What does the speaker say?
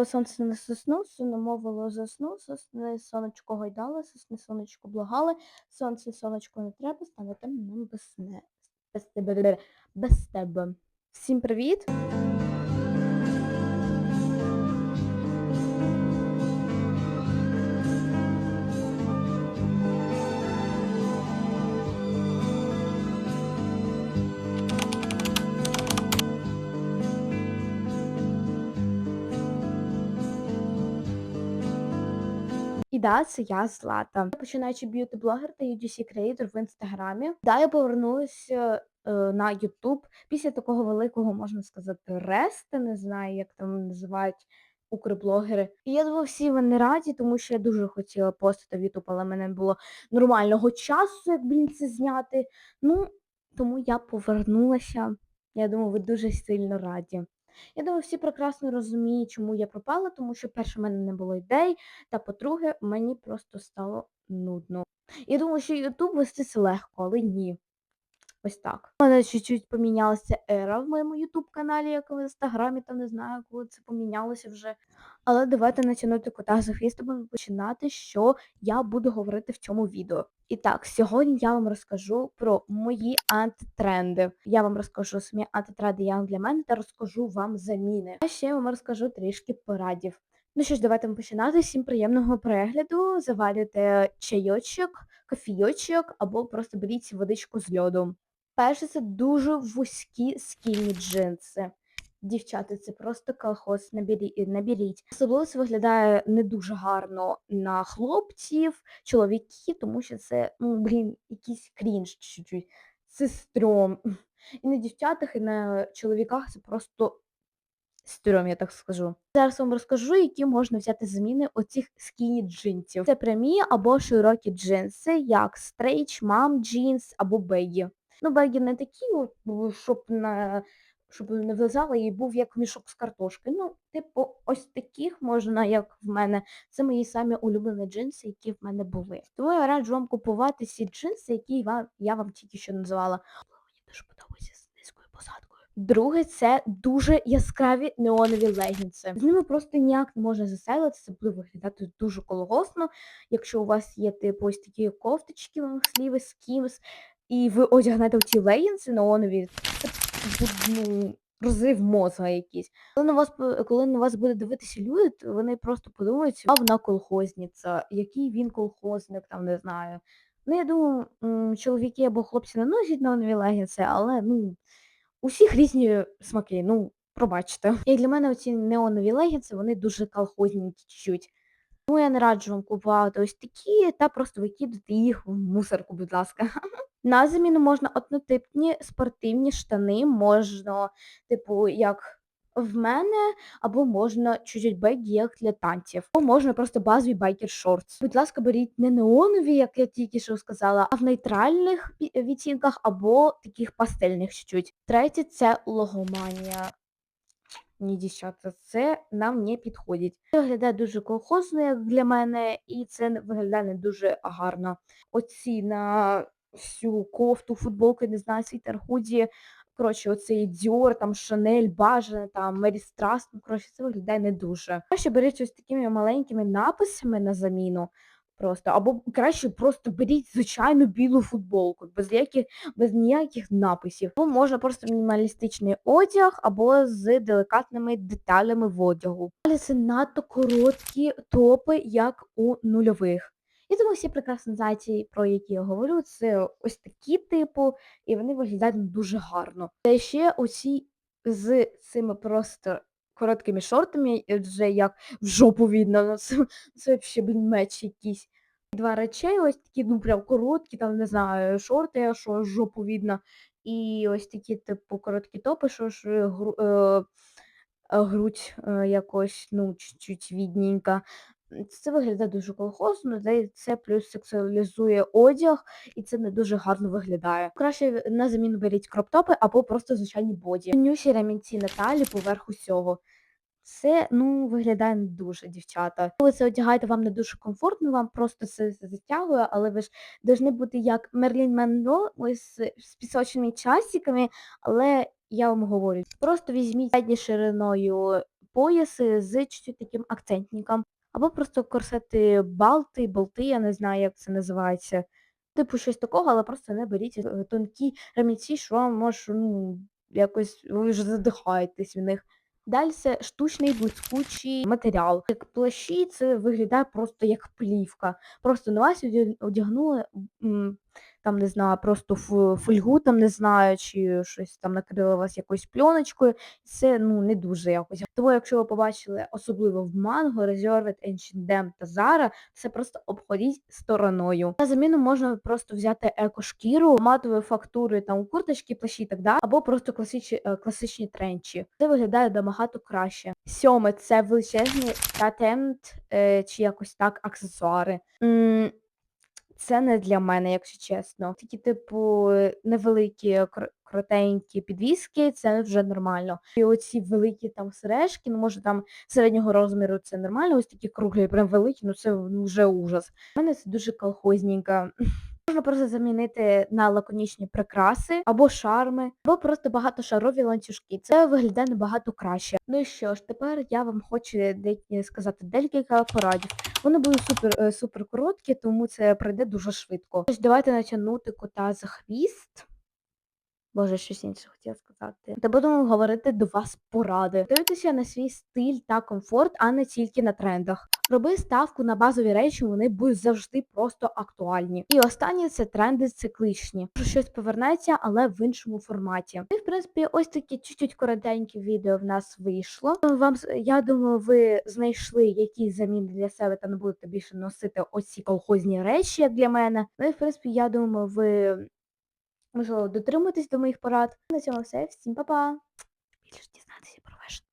Світило сонце на сосну, соно мовило засну, сосни сонечко гойдали, сосни сонечко благали, сонце сонечко не треба, стане темно нам без без тебе без тебе. Всім привіт! Да, це я Злата. Починаючи б'юті-блогер та UGC креатор в інстаграмі. Да, я повернулася е, на Ютуб після такого великого, можна сказати, ресту, не знаю, як там називають укрблогери. І я думаю, всі вони раді, тому що я дуже хотіла постити в Ютуб, але в мене не було нормального часу, як блін це зняти. Ну, тому я повернулася. Я думаю, ви дуже сильно раді. Я думаю, всі прекрасно розуміють, чому я пропала, тому що, перше, в мене не було ідей, та по-друге, мені просто стало нудно. Я думаю, що Ютуб вести це легко, але ні. Ось так. У мене чуть-чуть помінялася ера в моєму Ютуб-каналі, як в інстаграмі, там не знаю, коли це помінялося вже. Але давайте натягнути кота за хвіст, будемо починати, що я буду говорити в цьому відео. І так, сьогодні я вам розкажу про мої антитренди. Я вам розкажу самі антитренди як для мене та розкажу вам заміни. А ще я вам розкажу трішки порадів. Ну що ж, давайте починати. Всім приємного перегляду. Завалюйте чайочок, кофійочок або просто беріть водичку з льоду. Перше, це дуже вузькі скільні джинси. Дівчата, це просто колхоз, набері- наберіть. Особливо це виглядає не дуже гарно на хлопців, чоловіків, тому що це, ну, блін, якийсь крінж чуть-чуть. Це стрьом. І на дівчатах, і на чоловіках це просто стрьом, я так скажу. Зараз вам розкажу, які можна взяти заміни оцих скіні джинсів. Це прямі або широкі джинси, як стрейч, мам джинс або бегі. Ну, бегі не такі, щоб на щоб не влизали і був як мішок з картошки. Ну, типу, ось таких можна, як в мене. Це мої самі улюблені джинси, які в мене були. Тому я раджу вам купувати ці джинси, які вам, я вам тільки що називала. Мені дуже подобається з низькою посадкою. Друге, це дуже яскраві неонові легінси. З ними просто ніяк не можна заселитися, це буде виглядати дуже колгосно. Якщо у вас є типу ось такі кофточки, лонгсліви, скімс, і ви одягнете ці легінси неонові, це ну, розрив мозга якийсь. Коли на вас коли на вас буде дивитися люди, то вони просто подумають, а вона колхозниця, який він колхозник, там не знаю. Ну, я думаю, чоловіки або хлопці не носять неонові легінси, але ну. У всіх різні смаки, ну, пробачте. І для мене оці неонові легінси, вони дуже колхозненькі чуть. Тому я не раджу вам купувати ось такі та просто викидати їх в мусорку, будь ласка. На заміну можна однотипні спортивні штани, можна, типу, як в мене, або можна чуть-чуть як для танців. Або можна просто базові байкер шортс. Будь ласка, беріть не неонові, як я тільки що сказала, а в нейтральних відтінках або таких пастельних чуть-чуть. Третє це логоманія. Ні, дівчата, це нам не підходить. Це виглядає дуже колхозно, як для мене, і це виглядає не дуже гарно. Оці на всю кофту, футболку, не знаю, світер, худі. Коротше, оцей Dior, там Шанель, Бажане, там Мері Страс, ну, коротше, це виглядає не дуже. Краще беріть ось такими маленькими написами на заміну. Просто, або краще просто беріть звичайну білу футболку, без яких без ніяких написів. Або можна просто мінімалістичний одяг, або з делікатними деталями в одягу. Але це надто короткі топи, як у нульових. І тому всі прекрасно знають, про які я говорю, це ось такі типу, і вони виглядають дуже гарно. Та ще оці з цими просто короткими шортами, вже як в жопу видно, ну, це, це взагалі, блін, меч якийсь. Два речей, ось такі, ну прям короткі, там, не знаю, шорти, що жопу видно. І ось такі, типу, короткі топи, що ж е, гру, е, грудь е, якось, ну, чуть-чуть відненька. Це виглядає дуже колхозно, та це плюс сексуалізує одяг, і це не дуже гарно виглядає. Краще на заміну беріть кроптопи або просто звичайні боді. Нюші ремінці на талії поверх усього. Це, ну, виглядає не дуже, дівчата. Коли це одягаєте, вам не дуже комфортно, вам просто це затягує, але ви ж повинні бути як Мерлін Монро, ось з пісочними часиками, але я вам говорю, просто візьміть задні шириною пояси з чуть-чуть таким акцентником, або просто корсети балти, болти, я не знаю, як це називається. Типу щось такого, але просто не беріть е, тонкі ремінці, що вам може, ну, якось ви вже задихаєтесь в них. Далі штучний блискучий матеріал. Як плащі, це виглядає просто як плівка. Просто на вас одягнули там, не знаю, просто фольгу, там не знаю, чи щось там накрили вас якоюсь пленочкою. Це ну не дуже якось. Тому, якщо ви побачили, особливо в Mango, Reserved, H&M та Zara, це просто обходіть стороною. На заміну можна просто взяти екошкіру, матової фактури, там курточки, плащі і так далі, або просто класичні, е, класичні тренчі. Це виглядає набагато краще. Сьоме це величезні патент е, чи якось так аксесуари. Це не для мене, якщо чесно. Такі, типу, невеликі коротенькі підвіски, це вже нормально. І оці великі там сережки, ну може там середнього розміру це нормально, ось такі круглі, прям великі, ну це вже ужас. У мене це дуже колхозненько. Можна просто замінити на лаконічні прикраси або шарми, або просто багатошарові ланцюжки. Це виглядає набагато краще. Ну і що ж, тепер я вам хочу сказати декілька порадів. Вони були супер, е, супер короткі, тому це пройде дуже швидко. Тож давайте натягнути кота за хвіст. Боже, щось інше хотіла сказати. Та будемо говорити до вас поради. Дивитися на свій стиль та комфорт, а не тільки на трендах. Роби ставку на базові речі, вони будуть завжди просто актуальні. І останнє це тренди цикличні. Щось повернеться, але в іншому форматі. І в принципі, ось такі чуть-чуть коротенькі відео в нас вийшло. Вам я думаю, ви знайшли якісь заміни для себе та не будете більше носити оці колхозні речі, як для мене. Ну і в принципі, я думаю, ви Можливо, дотримуйтесь до моїх порад. На цьому все. Всім па-па. Більше дізнатися про ваш